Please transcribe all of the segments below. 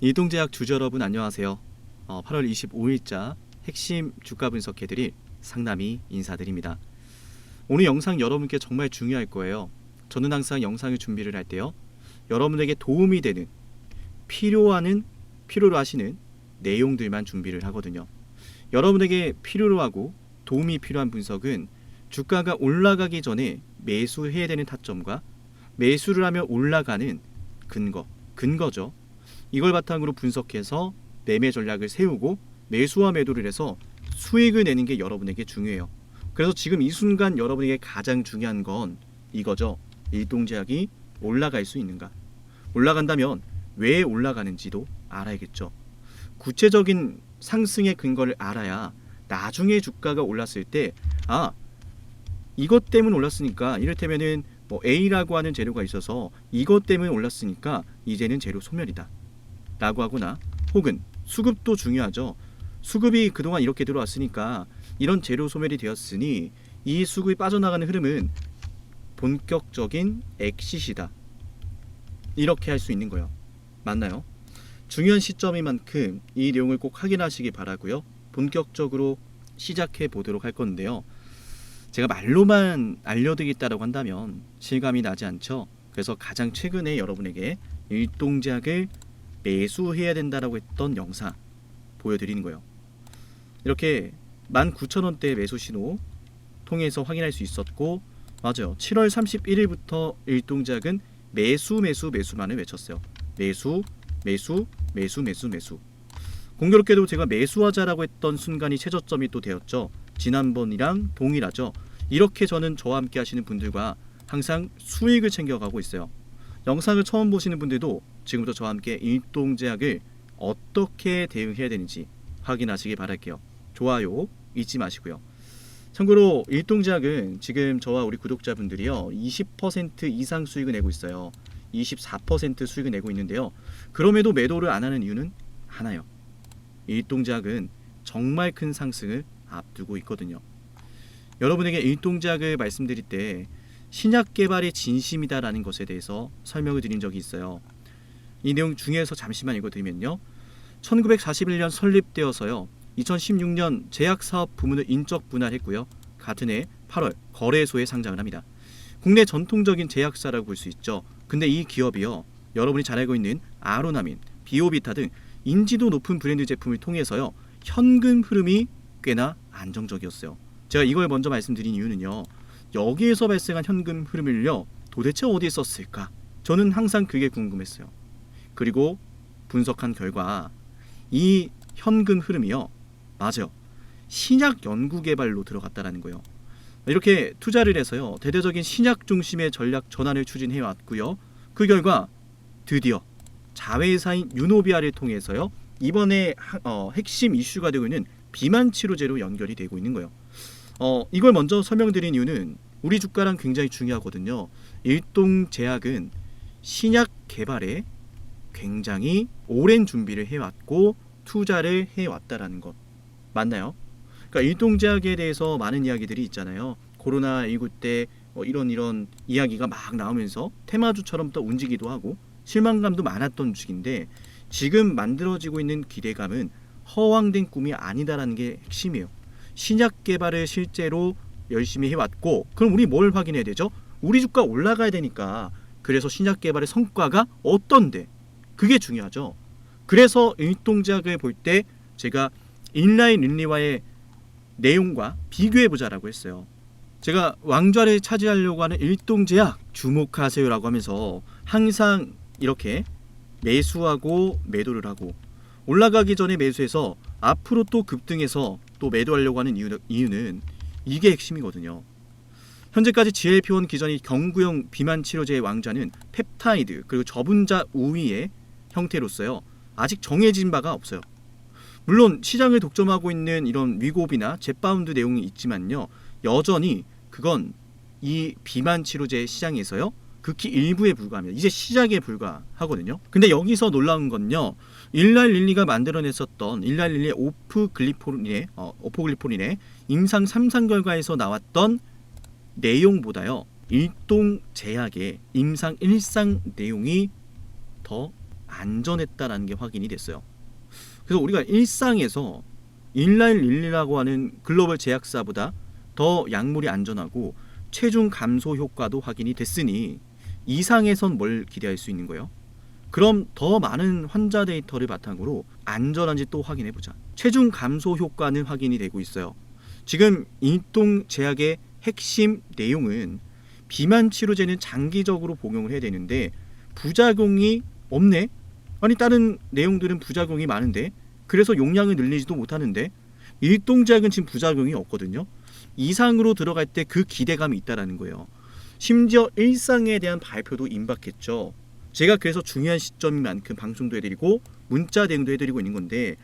이동제약 주주 여러분 안녕하세요. 어, 8월 25일자 핵심 주가 분석 해드릴 상남이 인사드립니다. 오늘 영상 여러분께 정말 중요할 거예요. 저는 항상 영상을 준비를 할 때요. 여러분에게 도움이 되는 필요하는 필요로 하시는 내용들만 준비를 하거든요. 여러분에게 필요로 하고 도움이 필요한 분석은 주가가 올라가기 전에 매수해야 되는 타점과 매수를 하면 올라가는 근거, 근거죠. 이걸 바탕으로 분석해서 매매 전략을 세우고 매수와 매도를 해서 수익을 내는 게 여러분에게 중요해요. 그래서 지금 이 순간 여러분에게 가장 중요한 건 이거죠. 일동제약이 올라갈 수 있는가? 올라간다면 왜 올라가는지도 알아야겠죠. 구체적인 상승의 근거를 알아야 나중에 주가가 올랐을 때 아, 이것 때문에 올랐으니까 이를테면은 뭐 A라고 하는 재료가 있어서 이것 때문에 올랐으니까 이제는 재료 소멸이다. 라고 하거나 혹은 수급도 중요하죠. 수급이 그동안 이렇게 들어왔으니까 이런 재료 소멸이 되었으니 이 수급이 빠져나가는 흐름은 본격적인 엑시시다. 이렇게 할 수 있는 거예요. 맞나요? 중요한 시점인 만큼 이 내용을 꼭 확인하시기 바라고요. 본격적으로 시작해 보도록 할 건데요. 제가 말로만 알려드리겠다라고 한다면 실감이 나지 않죠. 그래서 가장 최근에 여러분에게 일동작을 매수해야 된다라고 했던 영상 보여드리는 거예요. 이렇게 19,000원대 매수 신호 통해서 확인할 수 있었고 맞아요. 7월 31일부터 일동작은 매수 매수 매수만을 외쳤어요. 매수 매수 매수 매수 매수 공교롭게도 제가 매수하자라고 했던 순간이 최저점이 또 되었죠. 지난번이랑 동일하죠. 이렇게 저는 저와 함께 하시는 분들과 항상 수익을 챙겨가고 있어요. 영상을 처음 보시는 분들도 지금부터 저와 함께 일동제약을 어떻게 대응해야 되는지 확인하시기 바랄게요. 좋아요 잊지 마시고요. 참고로 일동제약은 지금 저와 우리 구독자분들이요 20% 이상 수익을 내고 있어요. 24% 수익을 내고 있는데요. 그럼에도 매도를 안 하는 이유는 하나요. 일동제약은 정말 큰 상승을 앞두고 있거든요. 여러분에게 일동작을 말씀드릴 때 신약 개발의 진심이다라는 것에 대해서 설명을 드린 적이 있어요. 이 내용 중에서 잠시만 읽어드리면요. 1941년 설립되어서요. 2016년 제약사업 부문을 인적 분할했고요. 같은 해 8월 거래소에 상장을 합니다. 국내 전통적인 제약사라고 볼 수 있죠. 근데 이 기업이요. 여러분이 잘 알고 있는 아로나민, 비오비타 등 인지도 높은 브랜드 제품을 통해서요. 현금 흐름이 꽤나 안정적이었어요. 제가 이걸 먼저 말씀드린 이유는요. 여기에서 발생한 현금 흐름을요. 도대체 어디에 썼을까? 저는 항상 그게 궁금했어요. 그리고 분석한 결과 이 현금 흐름이요. 맞아요. 신약 연구 개발로 들어갔다라는 거예요. 이렇게 투자를 해서요. 대대적인 신약 중심의 전략 전환을 추진해 왔고요. 그 결과 드디어 자회사인 유노비아를 통해서요. 이번에 하- 어, 핵심 이슈가 되고 있는 비만 치료제로 연결이 되고 있는 거예요. 어, 이걸 먼저 설명드린 이유는 우리 주가랑 굉장히 중요하거든요. 일동 제약은 신약 개발에 굉장히 오랜 준비를 해왔고 투자를 해왔다라는 것 맞나요? 그러니까 일동 제약에 대해서 많은 이야기들이 있잖아요. 코로나 19때 뭐 이런 이런 이야기가 막 나오면서 테마주처럼 또 움직이기도 하고 실망감도 많았던 주식인데 지금 만들어지고 있는 기대감은 허황된 꿈이 아니다라는 게 핵심이에요. 신약 개발을 실제로 열심히 해왔고 그럼 우리 뭘 확인해야 되죠? 우리 주가 올라가야 되니까 그래서 신약 개발의 성과가 어떤데 그게 중요하죠. 그래서 일동작을 볼 때 제가 인라인 린리와의 내용과 비교해 보자라고 했어요. 제가 왕좌를 차지하려고 하는 일동제약 주목하세요라고 하면서 항상 이렇게 매수하고 매도를 하고 올라가기 전에 매수해서 앞으로 또 급등해서 또 매도하려고 하는 이유, 이유는 이게 핵심이거든요. 현재까지 GLP-1 기전이 경구용 비만 치료제의 왕좌는 펩타이드 그리고 저분자 우위의 형태로서요. 아직 정해진 바가 없어요. 물론 시장을 독점하고 있는 이런 위고비나 제파운드 내용이 있지만요. 여전히 그건 이 비만 치료제 시장에서요. 극히 일부에 불과합니다. 이제 시작에 불과하거든요. 근데 여기서 놀라운 건요. 일날 릴리가 만들어냈었던 일날 릴리의 오프글리포린의 어, 오포글리포린의 임상 3상 결과에서 나왔던 내용보다요. 일동 제약의 임상 1상 내용이 더 안전했다라는 게 확인이 됐어요. 그래서 우리가 일상에서 일라일 릴리라고 하는 글로벌 제약사보다 더 약물이 안전하고 체중 감소 효과도 확인이 됐으니 이상에선 뭘 기대할 수 있는 거예요? 그럼 더 많은 환자 데이터를 바탕으로 안전한지 또 확인해 보자. 체중 감소 효과는 확인이 되고 있어요. 지금 일동 제약의 핵심 내용은 비만 치료제는 장기적으로 복용을 해야 되는데 부작용이 없네. 아니 다른 내용들은 부작용이 많은데 그래서 용량을 늘리지도 못하는데 일동제약은 지금 부작용이 없거든요. 이상으로 들어갈 때 그 기대감이 있다라는 거예요. 심지어 일상에 대한 발표도 임박했죠. 제가 그래서 중요한 시점인 만큼 방송도 해드리고 문자 대응도 해드리고 있는 건데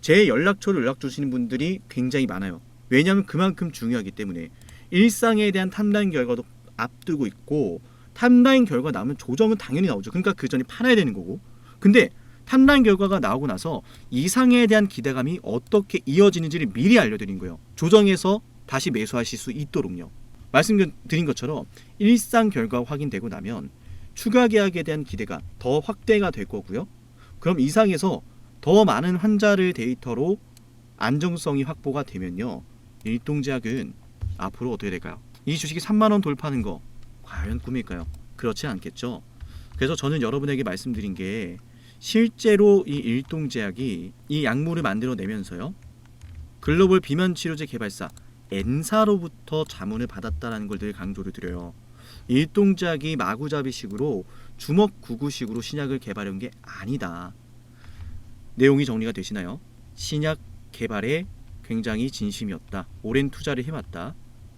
제 연락처를 연락 주시는 분들이 굉장히 많아요. 왜냐하면 그만큼 중요하기 때문에 일상에 대한 탐라인 결과도 앞두고 있고 탐라인 결과 나오면 조정은 당연히 나오죠. 그러니까 그 전에 팔아야 되는 거고. 근데 탐라인 결과가 나오고 나서 이상에 대한 기대감이 어떻게 이어지는지를 미리 알려드린 거예요. 조정해서 다시 매수하실 수 있도록요. 말씀드린 것처럼 일상 결과가 확인되고 나면 추가 계약에 대한 기대가 더 확대가 될 거고요. 그럼 이상에서 더 많은 환자를 데이터로 안정성이 확보가 되면요. 일동제약은 앞으로 어떻게 될까요? 이 주식이 3만 원 돌파하는 거 과연 꿈일까요? 그렇지 않겠죠. 그래서 저는 여러분에게 말씀드린 게 실제로 이 일동제약이 이 약물을 만들어내면서요. 글로벌 비만 치료제 개발사 엔사로부터 자문을 받았다라는 걸 늘 강조를 드려요. 일동작이 마구잡이식으로 주먹 구구식으로 신약을 개발한 게 아니다. 내용이 정리가 되시나요? 신약 개발에 굉장히 진심이었다. 오랜 투자를 해왔다.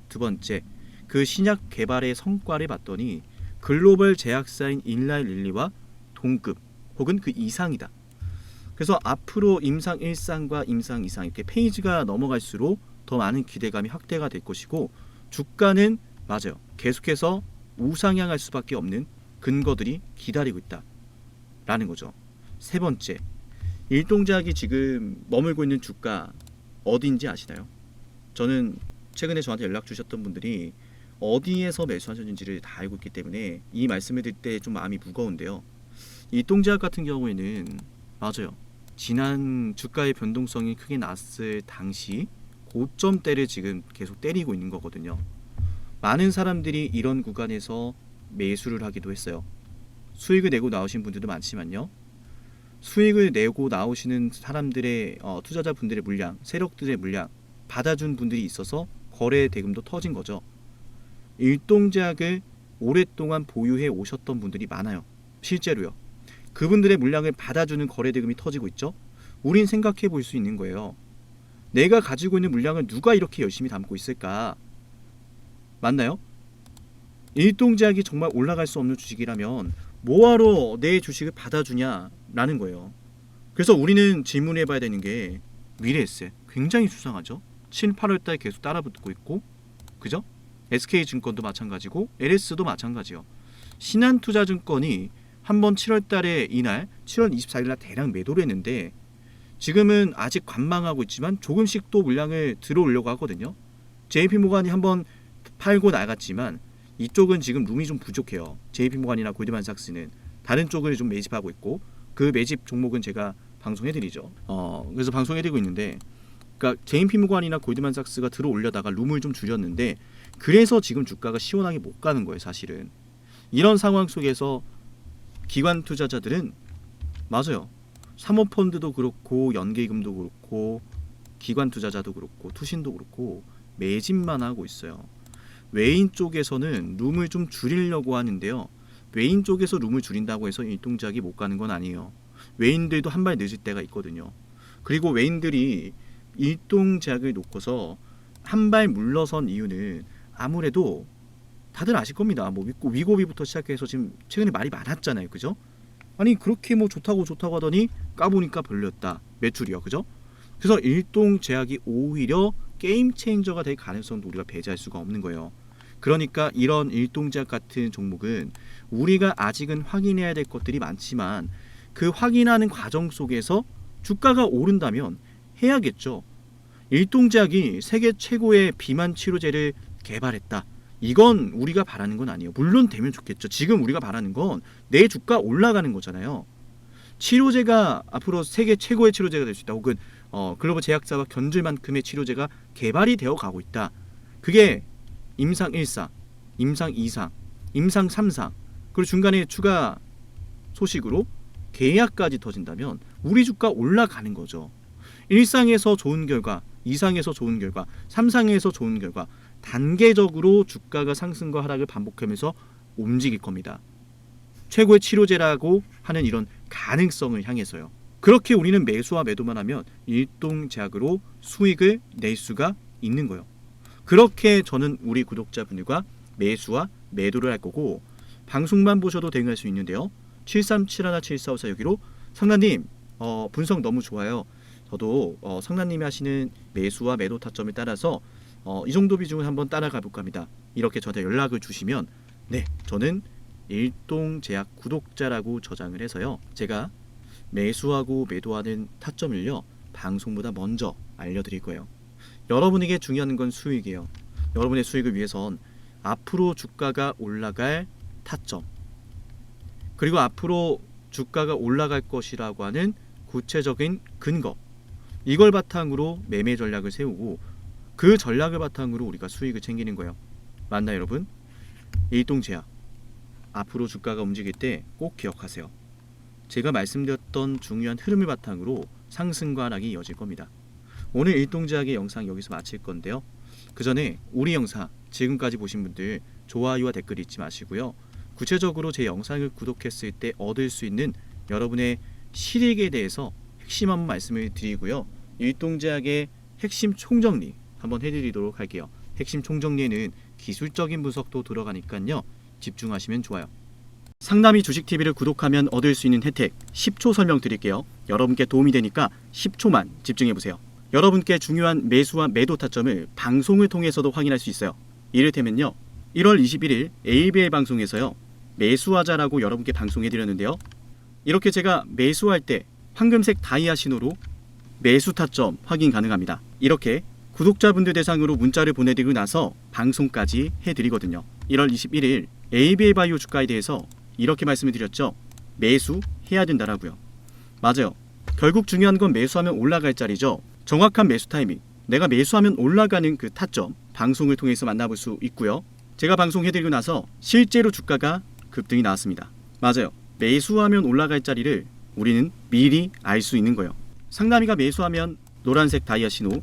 두 번째, 그 신약 개발의 성과를 봤더니 글로벌 제약사인 인라이 릴리와 동급 혹은 그 이상이다. 그래서 앞으로 임상 1상과 임상 2상 이렇게 페이지가 넘어갈수록 더 많은 기대감이 확대가 될 것이고 주가는 맞아요. 계속해서 우상향할 수밖에 없는 근거들이 기다리고 있다 라는 거죠. 세 번째, 일동작이 지금 머물고 있는 주가 어디인지 아시나요? 저는 최근에 저한테 연락 주셨던 분들이 어디에서 매수하셨는지를 다 알고 있기 때문에 이 말씀을 드릴 때 좀 마음이 무거운데요. 일동제약 같은 경우에는 맞아요. 지난 주가의 변동성이 크게 났을 당시 고점대를 지금 계속 때리고 있는 거거든요. 많은 사람들이 이런 구간에서 매수를 하기도 했어요. 수익을 내고 나오신 분들도 많지만요. 수익을 내고 나오시는 사람들의 어, 투자자분들의 물량, 세력들의 물량 받아준 분들이 있어서 거래 대금도 터진 거죠. 일동제약을 오랫동안 보유해 오셨던 분들이 많아요. 실제로요. 그분들의 물량을 받아주는 거래 대금이 터지고 있죠. 우린 생각해 볼 수 있는 거예요. 내가 가지고 있는 물량을 누가 이렇게 열심히 담고 있을까? 맞나요? 일동제약이 정말 올라갈 수 없는 주식이라면 뭐하러 내 주식을 받아주냐라는 거예요. 그래서 우리는 질문해 봐야 되는 게 미래에셋 굉장히 수상하죠. 7, 8월 달 계속 따라붙고 있고 그죠? SK증권도 마찬가지고 LS도 마찬가지요. 신한투자증권이 한 번 7월 달에 이날 7월 24일 날 대량 매도를 했는데 지금은 아직 관망하고 있지만 조금씩 또 물량을 들어오려고 하거든요. JP 모간이 한번 팔고 나갔지만 이쪽은 지금 룸이 좀 부족해요. JP 모간이나 골드만삭스는 다른 쪽을 좀 매집하고 있고 그 매집 종목은 제가 방송해드리죠. 어 그래서 방송해드리고 있는데, 그러니까 JP 모간이나 골드만삭스가 들어올려다가 룸을 좀 줄였는데 그래서 지금 주가가 시원하게 못 가는 거예요. 사실은 이런 상황 속에서 기관 투자자들은 맞아요. 사모펀드도 그렇고 연계금도 그렇고 기관 투자자도 그렇고 투신도 그렇고 매집만 하고 있어요. 외인 쪽에서는 룸을 좀 줄이려고 하는데요. 외인 쪽에서 룸을 줄인다고 해서 일동작이 못 가는 건 아니에요. 외인들도 한 발 늦을 때가 있거든요. 그리고 외인들이 일동작을 놓고서 한 발 물러선 이유는 아무래도 다들 아실 겁니다. 뭐 위고 위고비부터 시작해서 지금 최근에 말이 많았잖아요. 그죠? 아니 그렇게 뭐 좋다고 좋다고 하더니 까보니까 별로였다. 매출이요. 그죠? 그래서 일동 제약이 오히려 게임 체인저가 될 가능성도 우리가 배제할 수가 없는 거예요. 그러니까 이런 일동 제약 같은 종목은 우리가 아직은 확인해야 될 것들이 많지만 그 확인하는 과정 속에서 주가가 오른다면 해야겠죠. 일동제약이 세계 최고의 비만 치료제를 개발했다. 이건 우리가 바라는 건 아니에요. 물론 되면 좋겠죠. 지금 우리가 바라는 건 내 주가 올라가는 거잖아요. 치료제가 앞으로 세계 최고의 치료제가 될 수 있다. 혹은 어, 글로벌 제약사와 견줄 만큼의 치료제가 개발이 되어 가고 있다. 그게 임상 1상, 임상 2상, 임상 3상 그리고 중간에 추가 소식으로 계약까지 터진다면 우리 주가 올라가는 거죠. 1상에서 좋은 결과, 2상에서 좋은 결과, 3상에서 좋은 결과 단계적으로 주가가 상승과 하락을 반복하면서 움직일 겁니다. 최고의 치료제라고 하는 이런 가능성을 향해서요. 그렇게 우리는 매수와 매도만 하면 일동작으로 수익을 낼 수가 있는 거예요. 그렇게 저는 우리 구독자분들과 매수와 매도를 할 거고 방송만 보셔도 대응할 수 있는데요. 73717454 여기로 성남님 어, 분석 너무 좋아요. 저도 어, 성남님이 하시는 매수와 매도 타점에 따라서 어, 이 정도 비중을 한번 따라가 볼까 합니다. 이렇게 저한테 연락을 주시면 네 저는 일동 제약 구독자라고 저장을 해서요. 제가 매수하고 매도하는 타점을요 방송보다 먼저 알려드릴 거예요. 여러분에게 중요한 건 수익이에요. 여러분의 수익을 위해선 앞으로 주가가 올라갈 타점 그리고 앞으로 주가가 올라갈 것이라고 하는 구체적인 근거 이걸 바탕으로 매매 전략을 세우고 그 전략을 바탕으로 우리가 수익을 챙기는 거예요. 맞나 여러분? 일동제약 앞으로 주가가 움직일 때 꼭 기억하세요. 제가 말씀드렸던 중요한 흐름을 바탕으로 상승과 하락이 이어질 겁니다. 오늘 일동제약의 영상 여기서 마칠 건데요. 그 전에 우리 영상 지금까지 보신 분들 좋아요와 댓글 잊지 마시고요. 구체적으로 제 영상을 구독했을 때 얻을 수 있는 여러분의 실익에 대해서 핵심 한번 말씀을 드리고요. 일동제약의 핵심 총정리 한번 해드리도록 할게요. 핵심 총정리에는 기술적인 분석도 들어가니까요. 집중하시면 좋아요. 상담이 주식TV를 구독하면 얻을 수 있는 혜택 10초 설명드릴게요. 여러분께 도움이 되니까 10초만 집중해보세요. 여러분께 중요한 매수와 매도 타점을 방송을 통해서도 확인할 수 있어요. 이를테면요. 1월 21일 ABL 방송에서요. 매수하자라고 여러분께 방송해드렸는데요. 이렇게 제가 매수할 때 황금색 다이아 신호로 매수 타점 확인 가능합니다. 이렇게 구독자분들 대상으로 문자를 보내드리고 나서 방송까지 해드리거든요. 1월 21일 ABL 바이오 주가에 대해서 이렇게 말씀을 드렸죠. 매수해야 된다라고요. 맞아요. 결국 중요한 건 매수하면 올라갈 자리죠. 정확한 매수 타이밍. 내가 매수하면 올라가는 그 타점 방송을 통해서 만나볼 수 있고요. 제가 방송해드리고 나서 실제로 주가가 급등이 나왔습니다. 맞아요. 매수하면 올라갈 자리를 우리는 미리 알 수 있는 거예요. 상남이가 매수하면 노란색 다이아 신호,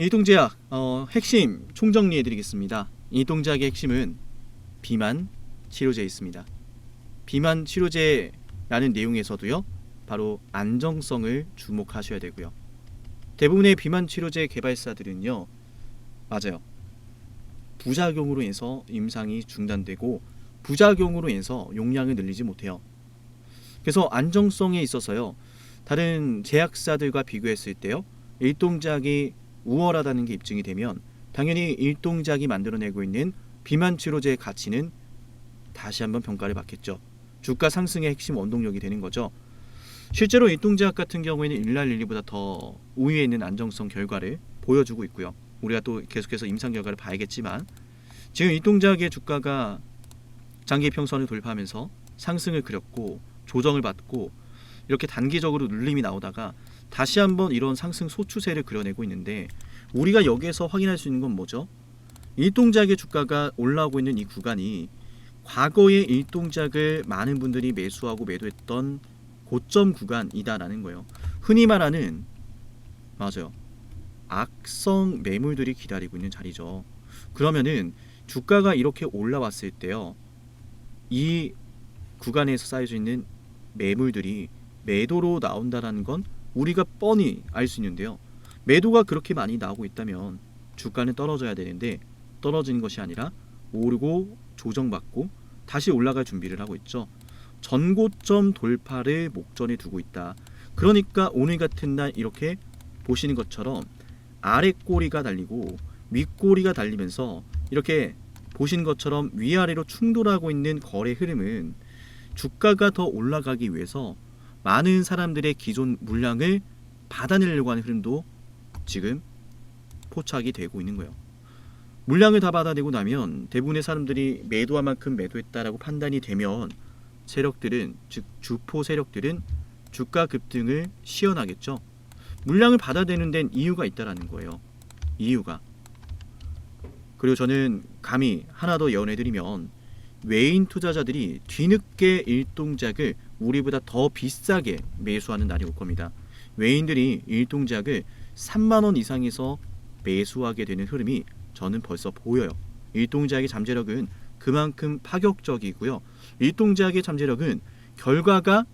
이동제약 어, 핵심 총정리해 드리겠습니다. 이동제약의 핵심은 비만 치료제에 있습니다. 비만 치료제라는 내용에서도요. 바로 안정성을 주목하셔야 되고요. 대부분의 비만 치료제 개발사들은요. 맞아요. 부작용으로 인해서 임상이 중단되고 부작용으로 인해서 용량을 늘리지 못해요. 그래서 안정성에 있어서요. 다른 제약사들과 비교했을 때요. 일동작이 우월하다는 게 입증이 되면 당연히 일동작이 만들어내고 있는 비만 치료제의 가치는 다시 한번 평가를 받겠죠. 주가 상승의 핵심 원동력이 되는 거죠. 실제로 일동제약 같은 경우에는 일랄일리보다 더 우위에 있는 안정성 결과를 보여주고 있고요. 우리가 또 계속해서 임상 결과를 봐야겠지만 지금 일동제약의 주가가 장기 평선을 돌파하면서 상승을 그렸고 조정을 받고 이렇게 단기적으로 눌림이 나오다가 다시 한번 이런 상승 소추세를 그려내고 있는데 우리가 여기에서 확인할 수 있는 건 뭐죠? 일동작의 주가가 올라오고 있는 이 구간이 과거의 일동작을 많은 분들이 매수하고 매도했던 고점 구간이다라는 거예요. 흔히 말하는 맞아요. 악성 매물들이 기다리고 있는 자리죠. 그러면은 주가가 이렇게 올라왔을 때요. 이 구간에서 쌓여져 있는 매물들이 매도로 나온다라는 건 우리가 뻔히 알 수 있는데요. 매도가 그렇게 많이 나오고 있다면 주가는 떨어져야 되는데 떨어지는 것이 아니라 오르고 조정받고 다시 올라갈 준비를 하고 있죠. 전고점 돌파를 목전에 두고 있다. 그러니까 오늘 같은 날 이렇게 보시는 것처럼 아래 꼬리가 달리고 윗꼬리가 달리면서 이렇게 보시는 것처럼 위아래로 충돌하고 있는 거래 흐름은 주가가 더 올라가기 위해서 많은 사람들의 기존 물량을 받아내려고 하는 흐름도 지금 포착이 되고 있는 거예요. 물량을 다 받아내고 나면 대부분의 사람들이 매도한 만큼 매도했다라고 판단이 되면 세력들은 즉 주포 세력들은 주가 급등을 시연하겠죠. 물량을 받아내는 데는 이유가 있다라는 거예요. 이유가. 그리고 저는 감히 하나 더 예언해드리면 외인 투자자들이 뒤늦게 일동작을 우리보다 더 비싸게 매수하는 날이 올 겁니다. 외인들이 일동작을 3만 원 이상에서 매수하게 되는 흐름이 저는 벌써 보여요. 일동작의 잠재력은 그만큼 파격적이고요. 일동작의 잠재력은 결과가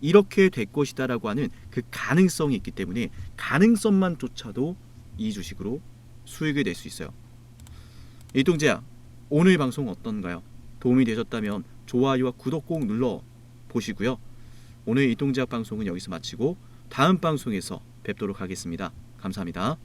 이렇게 될 것이다라고 하는 그 가능성이 있기 때문에 가능성만 쫓아도 이 주식으로 수익을 낼수 있어요. 일동제약 오늘 방송 어떤가요? 도움이 되셨다면 좋아요와 구독 꼭 눌러 보시고요. 오늘 일동제약 방송은 여기서 마치고 다음 방송에서 뵙도록 하겠습니다. 감사합니다.